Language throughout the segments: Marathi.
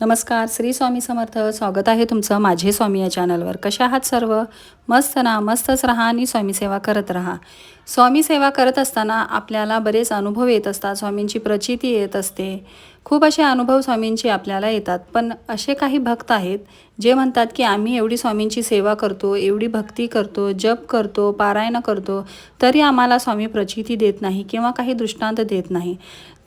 नमस्कार श्री स्वामी समर्थ. स्वागत आहे तुमचं माझे स्वामी या चॅनलवर. कशा आहात सर्व? मस्त ना? मस्तच राहा आणि स्वामी सेवा करत राहा. स्वामी सेवा करत असताना आपल्याला बरेच अनुभव येत असतात. स्वामींची प्रचिती येत असते. खूप असे अनुभव स्वामींची आपल्याला येतात. पण असे काही भक्त आहेत जे म्हणतात की आम्ही एवढी स्वामींची सेवा करतो एवढी भक्ती करतो जप करतो पारायण करतो तरी आम्हाला स्वामी प्रचिती देत नाही किंवा काही दृष्टांत देत नाही.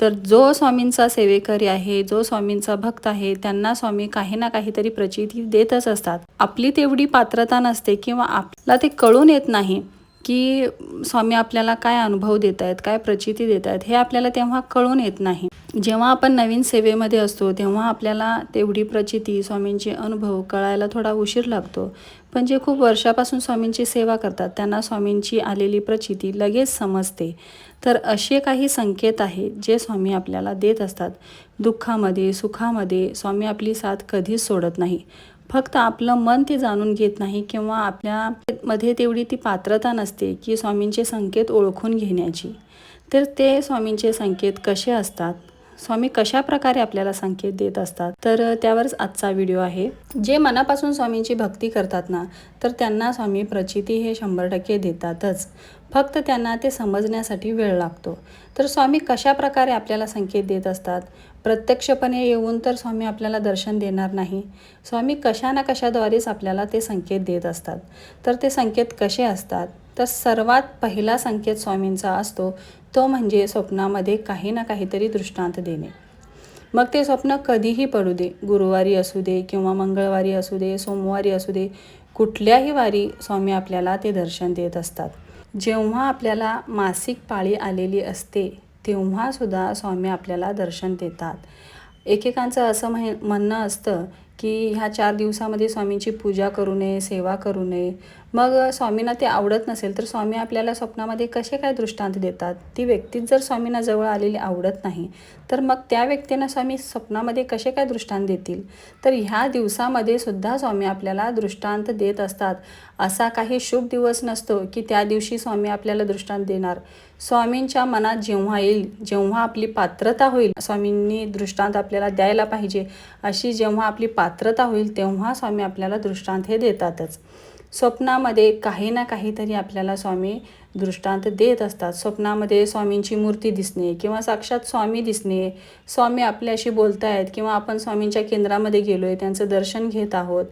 तर जो स्वामींचा सेवेकरी आहे जो स्वामींचा भक्त आहे त्यांना स्वामी काही ना काहीतरी प्रचिती देतच असतात. आपली तेवढी पात्रता नसते किंवा आपला ते कळून येत नाही की स्वामी आपल्याला काय अनुभव देत आहेत काय प्रचिती देत आहेत हे आपल्याला तेव्हा कळून येत नाही. जेव्हा आपण नवीन सेवेमध्ये असतो तेव्हा आपल्याला तेवढी प्रचिती स्वामींचे अनुभव कळायला थोडा उशीर लागतो. पण जे खूप वर्षापासून स्वामींची सेवा करतात त्यांना स्वामींची आलेली प्रचिती लगेच समजते. तर असे काही संकेत आहेत जे स्वामी आपल्याला देत असतात. दुःखामध्ये सुखामध्ये स्वामी आपली साथ कधीच सोडत नाही. फक्त आपलं मन ते जाणून घेत नाही किंवा आपल्यामध्ये तेवढी ती पात्रता नसते की स्वामींचे संकेत ओळखून घेण्याची. तर ते स्वामींचे संकेत कसे असतात? स्वामी कशा प्रकारे आपल्याला संकेत देत असतात? तर त्यावरच आजचा व्हिडिओ आहे. जे मनापासून स्वामींची भक्ती करतात ना तर त्यांना स्वामी प्रचिती हे शंभर टक्के देतातच. फक्त त्यांना ते समजण्यासाठी वेळ लागतो. तर स्वामी कशा प्रकारे आपल्याला संकेत देत असतात? प्रत्यक्षपणे येऊन तर स्वामी आपल्याला दर्शन देणार नाही. स्वामी कशा ना कशाद्वारेच आपल्याला ते संकेत देत असतात? तर ते संकेत कसे असतात? तर सर्वात पहिला संकेत स्वामींचा असतो तो म्हणजे स्वप्नामध्ये काही ना काहीतरी दृष्टांत देणे. मग ते स्वप्न कधीही पडू दे गुरुवारी असू दे किंवा मंगळवारी असू दे सोमवारी असू दे कुठल्याही वारी स्वामी आपल्याला ते दर्शन देत असतात. जेव्हा आपल्याला मासिक पाळी आलेली असते तेव्हासुद्धा स्वामी आपल्याला दर्शन देतात. एकेकांचं असं म्हण म्हणणं असतं की ह्या चार दिवसामध्ये स्वामींची पूजा करू नये सेवा करू नये मग स्वामींना ते आवडत नसेल तर स्वामी आपल्याला स्वप्नामध्ये कसे काय दृष्टांत देतात? ती व्यक्तीच जर स्वामींना जवळ आलेली आवडत नाही तर मग त्या व्यक्तींना स्वामी स्वप्नामध्ये कसे काय दृष्टांत देतील? तर ह्या दिवसामध्ये सुद्धा स्वामी आपल्याला दृष्टांत देत असतात. असा काही शुभ दिवस नसतो की त्या दिवशी स्वामी आपल्याला दृष्टांत देणार. स्वामींच्या मनात जेव्हा येईल जेव्हा आपली पात्रता होईल स्वामींनी दृष्टांत आपल्याला द्यायला पाहिजे. अशी जेव्हा आपली पात्रता होईल तेव्हा स्वामी आपल्याला दृष्टांत हे देतातच. स्वप्नामध्ये काही ना काहीतरी आपल्याला स्वामी दृष्टांत देत असतात. स्वप्नामध्ये स्वामींची मूर्ती दिसणे किंवा साक्षात स्वामी दिसणे स्वामी आपल्याशी बोलत आहेत किंवा आपण स्वामींच्या केंद्रामध्ये गेलो आहे त्यांचं दर्शन घेत आहोत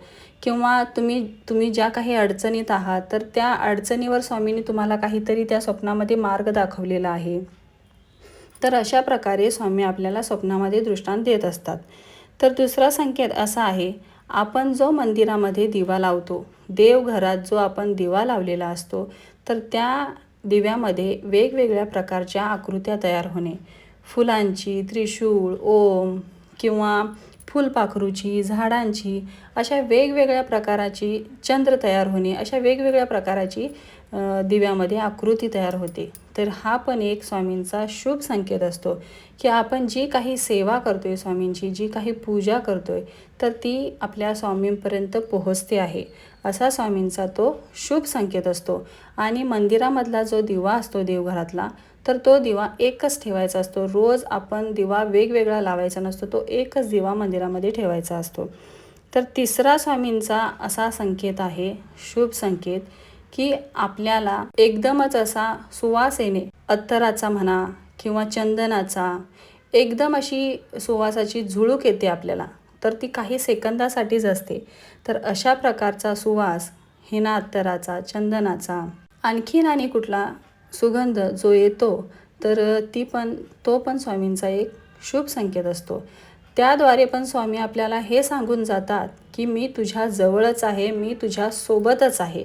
किंवा तुम्ही तुम्ही ज्या काही अडचणीत आहात तर त्या अडचणीवर स्वामींनी तुम्हाला काहीतरी त्या स्वप्नामध्ये मार्ग दाखवलेला आहे. तर अशा प्रकारे स्वामी आपल्याला स्वप्नामध्ये दृष्टांत देत असतात. तर दुसरा संकेत असा आहे आपण जो मंदिरामध्ये दिवा लावतो देवघरात जो आपण दिवा लावलेला असतो तर त्या दिव्यामध्ये वेगवेगळ्या प्रकारच्या आकृत्या तयार होणे. फुलांची त्रिशूळ ओम किंवा फुलपाखरूची झाडांची अशा वेगवेगळ्या प्रकाराची चंद्र तयार होणे अशा वेगवेगळ्या प्रकाराची दिव्यामध्ये आकृती तयार होते. तर हा पण एक स्वामींचा शुभ संकेत असतो की आपण जी काही सेवा करतोय स्वामींची जी काही पूजा करतोय तर ती आपल्या स्वामींपर्यंत पोहोचते आहे. असा स्वामींचा तो शुभ संकेत असतो. आणि मंदिरामधला जो दिवा असतो देवघरातला तर तो दिवा एकच ठेवायचा असतो. रोज आपण दिवा वेगवेगळा लावायचा नसतो तो एकच दिवा मंदिरामध्ये ठेवायचा असतो. तर तिसरा स्वामींचा असा संकेत आहे शुभ संकेत की आपल्याला एकदमच असा सुवास येणे अत्तराचा म्हणा किंवा चंदनाचा एकदम अशी सुवासाची झुळूक येते आपल्याला. तर ती काही सेकंदासाठीच असते. तर अशा प्रकारचा सुवास हिना अत्तराचा चंदनाचा आणखीन आणि कुठला सुगंध जो येतो तर ती पण तो पण स्वामींचा एक शुभ संकेत असतो. त्याद्वारे पण स्वामी आपल्याला हे सांगून जातात की मी तुझ्या जवळच आहे मी तुझ्या सोबतच आहे.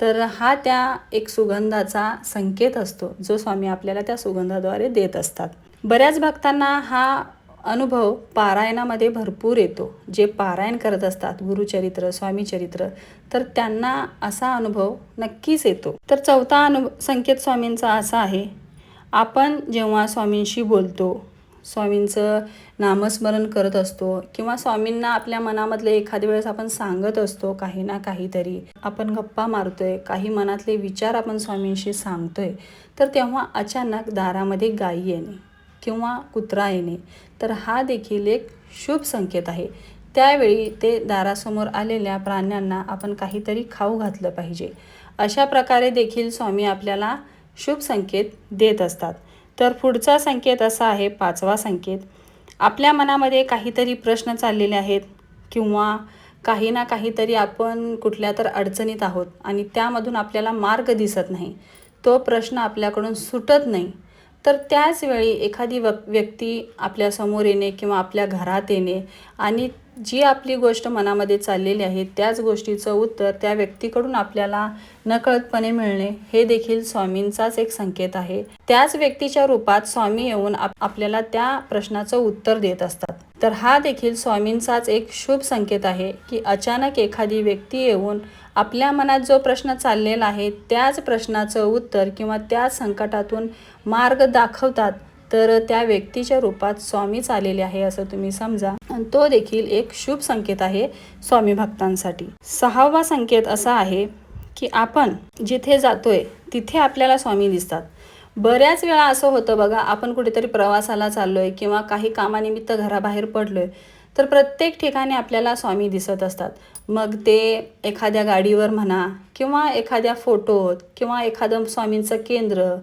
तर हा त्या एक सुगंधाचा संकेत असतो जो स्वामी आपल्याला त्या सुगंधाद्वारे देत असतात. बऱ्याच भक्तांना हा अनुभव पारायणामध्ये भरपूर येतो. जे पारायण करत असतात गुरुचरित्र स्वामीचरित्र तर त्यांना असा अनुभव नक्कीच येतो. तर चौथा अनु संकेत स्वामींचा असा आहे आपण जेव्हा स्वामींशी बोलतो स्वामींचं नामस्मरण करत असतो किंवा स्वामींना आपल्या मनामधले एखाद्या वेळेस आपण सांगत असतो काही ना काहीतरी आपण गप्पा मारतोय काही मनातले विचार आपण स्वामींशी सांगतोय तर तेव्हा अचानक दारामध्ये गायी येणे. किंवा कुत्रा येणे. तर हा देखील एक शुभ संकेत आहे. त्यावेळी ते दारासमोर आलेल्या प्राण्यांना आपण काहीतरी खाऊ घातलं पाहिजे. अशा प्रकारे देखील स्वामी आपल्याला शुभ संकेत देत असतात. तर पुढचा संकेत असा आहे पाचवा संकेत. आपल्या मनामध्ये काहीतरी प्रश्न चाललेले आहेत किंवा काही ना काहीतरी आपण कुठल्या तर अडचणीत आहोत आणि त्यामधून आपल्याला मार्ग दिसत नाही. तो प्रश्न आपल्याकडून सुटत नाही. तर त्याच वेळी एखादी व व्यक्ती आपल्यासमोर येणे किंवा आपल्या घरात येणे आणि जी आपली गोष्ट मनामध्ये चाललेली आहे त्याच गोष्टीचं उत्तर त्या व्यक्तीकडून आपल्याला नकळतपणे मिळणे हे देखील स्वामींचाच एक संकेत आहे. त्याच व्यक्तीच्या रूपात स्वामी येऊन आप आपल्याला त्या प्रश्नाचं उत्तर देत असतात. तर हा देखील स्वामींचाच एक शुभ संकेत आहे की अचानक एखादी व्यक्ती येऊन आपल्या मनात जो प्रश्न चाललेला आहे त्याच प्रश्नाचं उत्तर किंवा त्या संकटातून मार्ग दाखवतात तर त्या व्यक्तीच्या रूपात स्वामीच आलेले आहे असं तुम्ही समजा. आणि तो देखील एक शुभ संकेत आहे स्वामी भक्तांसाठी. सहावा संकेत असा आहे की आपण जिथे जातोय तिथे आपल्याला स्वामी दिसतात. बऱ्याच वेळा असं होतं बघा आपण कुठेतरी प्रवासाला चाललोय किंवा काही कामानिमित्त घराबाहेर पडलोय तर प्रत्येक ठिकाणी आपल्याला स्वामी दिसत असतात. मग ते एखाद्या गाडीवर म्हणा किंवा एखाद्या फोटोत किंवा एखादं स्वामींचं केंद्र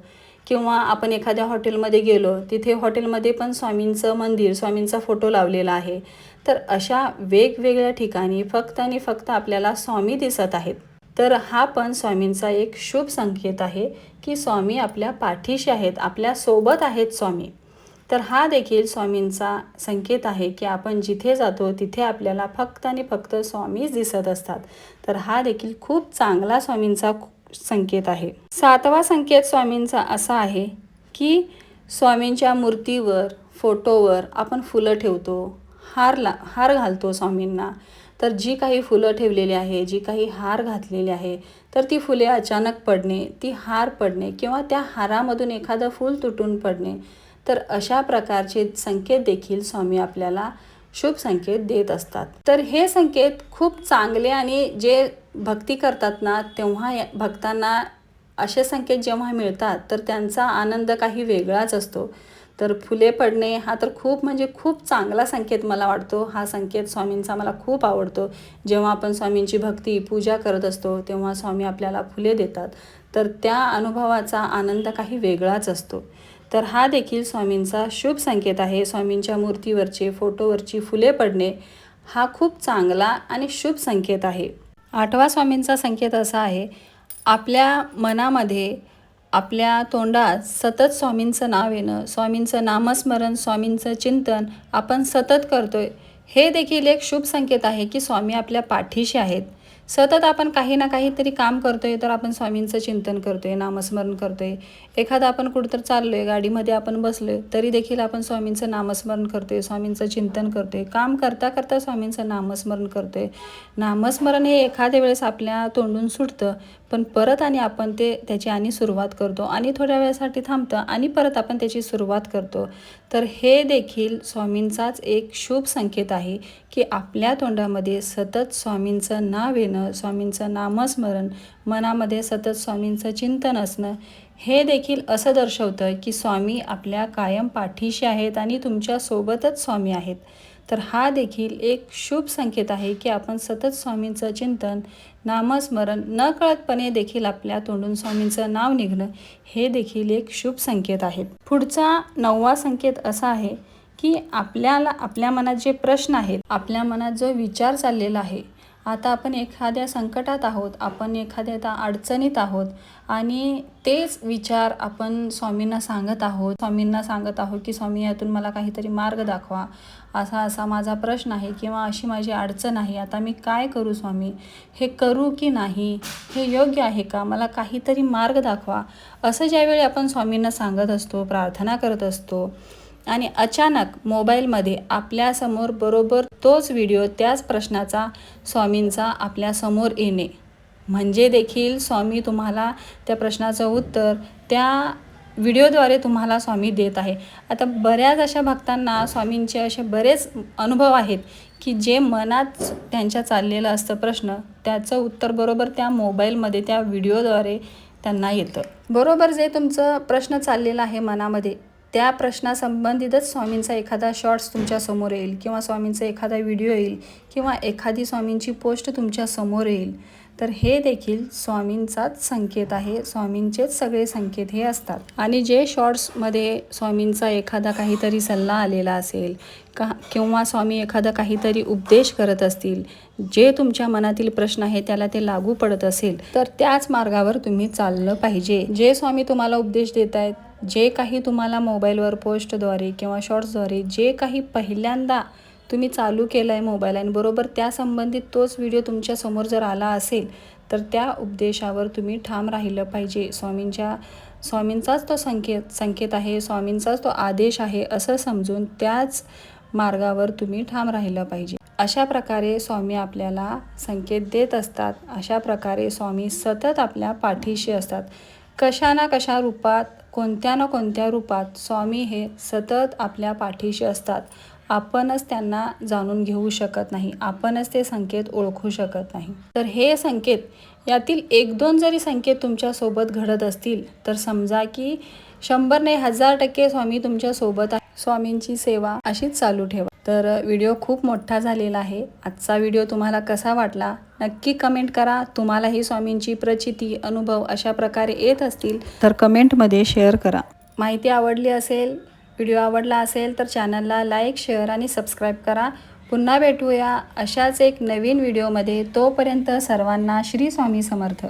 किंवा आपण एखाद्या हॉटेलमध्ये गेलो तिथे हॉटेलमध्ये पण स्वामींचं मंदिर स्वामींचा फोटो लावलेला आहे. तर अशा वेगवेगळ्या ठिकाणी फक्त आणि फक्त आपल्याला स्वामी दिसत आहेत. तर हा पण स्वामींचा एक शुभ संकेत आहे की स्वामी आपल्या पाठीशी आहेत आपल्यासोबत आहेत स्वामी. तर हा देखील स्वामींचा संकेत आहे की आपण जिथे जातो तिथे आपल्याला फक्त आणि फक्त स्वामीच दिसत असतात. तर हा देखील खूप चांगला स्वामींचा संकेत आहे. सातवा संकेत स्वामींचा असा आहे की स्वामींच्या मूर्तीवर फोटोवर आपण फुलं ठेवतो हार ला हार घालतो स्वामींना. तर जी काही फुलं ठेवलेली आहे जी काही हार घातलेली आहे तर ती फुले अचानक पडणे ती हार पडणे किंवा त्या हारामधून एखादं फूल तुटून पडणे तर अशा प्रकारचे संकेत देखील स्वामी आपल्याला शुभ संकेत देत असतात. तर हे संकेत खूप चांगले आणि जे भक्ती करतात ना तेव्हा या भक्तांना असे संकेत जेव्हा मिळतात तर त्यांचा आनंद काही वेगळाच असतो. तर फुले पडणे हा तर खूप म्हणजे खूप चांगला संकेत मला वाटतो. हा संकेत स्वामींचा मला खूप आवडतो. जेव्हा आपण स्वामींची भक्ती पूजा करत असतो तेव्हा स्वामी आपल्याला फुले देतात. तर त्या अनुभवाचा आनंद काही वेगळाच असतो. तर हा देखील स्वामींचा शुभ संकेत आहे. स्वामींच्या मूर्तीवरचे फोटोवरची फुले पडणे हा खूप चांगला आणि शुभ संकेत आहे. आठवा स्वामींचा संकेत असा आहे आपल्या मनामध्ये आपल्या तोंडात सतत स्वामींचं नाव येणं स्वामींचं नामस्मरण स्वामींचं चिंतन आपण सतत करतोय हे देखील एक शुभ संकेत आहे की स्वामी आपल्या पाठीशी आहेत. सतत आपण काही ना काहीतरी काम करतोय तर आपण स्वामींचं चिंतन करतोय नामस्मरण करतोय. एखादं आपण कुठंतर चाललोय गाडीमध्ये आपण बसलोय तरी देखील आपण स्वामींचं नामस्मरण करतोय स्वामींचं चिंतन करतोय. काम करता करता स्वामींचं नामस्मरण करतोय. नामस्मरण हे एखाद्या वेळेस आपल्या तोंडून सुटतं पण परत आणि आपण ते त्याची आणि सुरुवात करतो आणि थोड्या वेळासाठी थांबतं आणि परत आपण त्याची सुरुवात करतो. तर हे देखील स्वामींचाच एक शुभ संकेत आहे की आपल्या तोंडामध्ये सतत स्वामींचं नाव येणं स्वामींचं नामस्मरण मनामध्ये सतत स्वामींचं चिंतन असणं हे देखील असं दर्शवतं की स्वामी आपल्या कायम पाठीशी आहेत आणि तुमच्यासोबतच स्वामी आहेत. तर हा देखील एक शुभ संकेत आहे की आपण सतत स्वामींचं चिंतन नामस्मरण न कळतपणे देखील आपल्या तोंडून स्वामींचं नाव निघणं हे देखील एक शुभ संकेत आहे. पुढचा नववा संकेत असा आहे की आपल्याला आपल्या मनात जे प्रश्न आहेत आपल्या मनात जो विचार चाललेला आहे आता आपण एखाद्या संकटात आहोत आपण एखाद्या अडचणीत आहोत आणि तेच विचार आपण स्वामींना सांगत आहोत. स्वामींना सांगत आहोत की स्वामी यातून मला काहीतरी मार्ग दाखवा. असा असा माझा प्रश्न आहे किंवा अशी माझी अडचण आहे आता मी काय करू स्वामी? हे करू की नाही? हे योग्य आहे का? मला काहीतरी मार्ग दाखवा. असं ज्यावेळी आपण स्वामींना सांगत असतो प्रार्थना करत असतो आणि अचानक मोबाईलमध्ये आपल्यासमोर बरोबर तोच व्हिडिओ त्याच प्रश्नाचा स्वामींचा आपल्यासमोर येणे. म्हणजे देखील स्वामी तुम्हाला त्या प्रश्नाचं उत्तर त्या व्हिडिओद्वारे तुम्हाला स्वामी देत आहे. आता बऱ्याच अशा भक्तांना स्वामींचे असे बरेच अनुभव आहेत की जे मनात त्यांच्या चाललेलं असतं प्रश्न त्याचं उत्तर बरोबर त्या मोबाईलमध्ये त्या व्हिडिओद्वारे त्यांना येतं. बरोबर जे तुमचं प्रश्न चाललेला आहे मनामध्ये त्या प्रश्नासंबंधितच स्वामींचा एखादा शॉर्ट्स तुमच्यासमोर येईल किंवा स्वामींचा एखादा व्हिडिओ येईल किंवा एखादी स्वामींची पोस्ट तुमच्यासमोर येईल. तर हे देखील स्वामींचाच संकेत आहे. स्वामींचेच सगळे संकेत हे असतात. आणि जे शॉर्ट्समध्ये स्वामींचा एखादा काहीतरी सल्ला आलेला असेल का किंवा स्वामी एखादा काहीतरी उपदेश करत असतील जे तुमच्या मनातील प्रश्न आहे त्याला ते लागू पडत असेल तर त्याच मार्गावर तुम्ही चाललं पाहिजे. जे स्वामी तुम्हाला उपदेश देत आहेत जे काही तुम्हाला मोबाईलवर पोस्टद्वारे किंवा शॉर्ट्सद्वारे जे काही पहिल्यांदा तुम्ही चालू केलं आहे मोबाईल आणि बरोबर त्या संबंधित तोच व्हिडिओ तुमच्यासमोर जर आला असेल तर त्या उपदेशावर तुम्ही ठाम राहिलं पाहिजे. स्वामींच्या स्वामींचाच तो संकेत संकेत आहे स्वामींचाच तो आदेश आहे असं समजून त्याच मार्गावर तुम्ही ठाम राहिलं पाहिजे. अशा प्रकारे स्वामी आपल्याला संकेत देत असतात. अशा प्रकारे स्वामी सतत आपल्या पाठीशी असतात. कशा ना कशा रूपात कोणत्या ना कोणत्या रूपात स्वामी हे सतत आपल्या पाठीशी असतात. आपणच त्यांना जाणून घेऊ शकत नाही. आपणच ते संकेत ओळखू शकत नाही. तर हे संकेत यातील एक दोन जरी संकेत तुमच्यासोबत घडत असतील तर समजा की शंभर नाही हजार टक्के स्वामी तुमच्यासोबत आहे. स्वामींची सेवा अशीच चालू ठेवा. तर व्हिडिओ खूप मोठा झालेला आहे. आजचा व्हिडिओ तुम्हाला कसा वाटला? नक्की कमेंट करा. तुम्हालाही स्वामींची प्रचिती अनुभव अशा प्रकारे येत असतील तर कमेंटमध्ये शेअर करा. माहिती आवडली असेल व्हिडिओ आवडला असेल तर चॅनलला लाईक शेअर आणि सबस्क्राईब करा. पुन्हा भेटूया अशाच एक नवीन व्हिडिओमध्ये. तोपर्यंत सर्वांना श्री स्वामी समर्थ.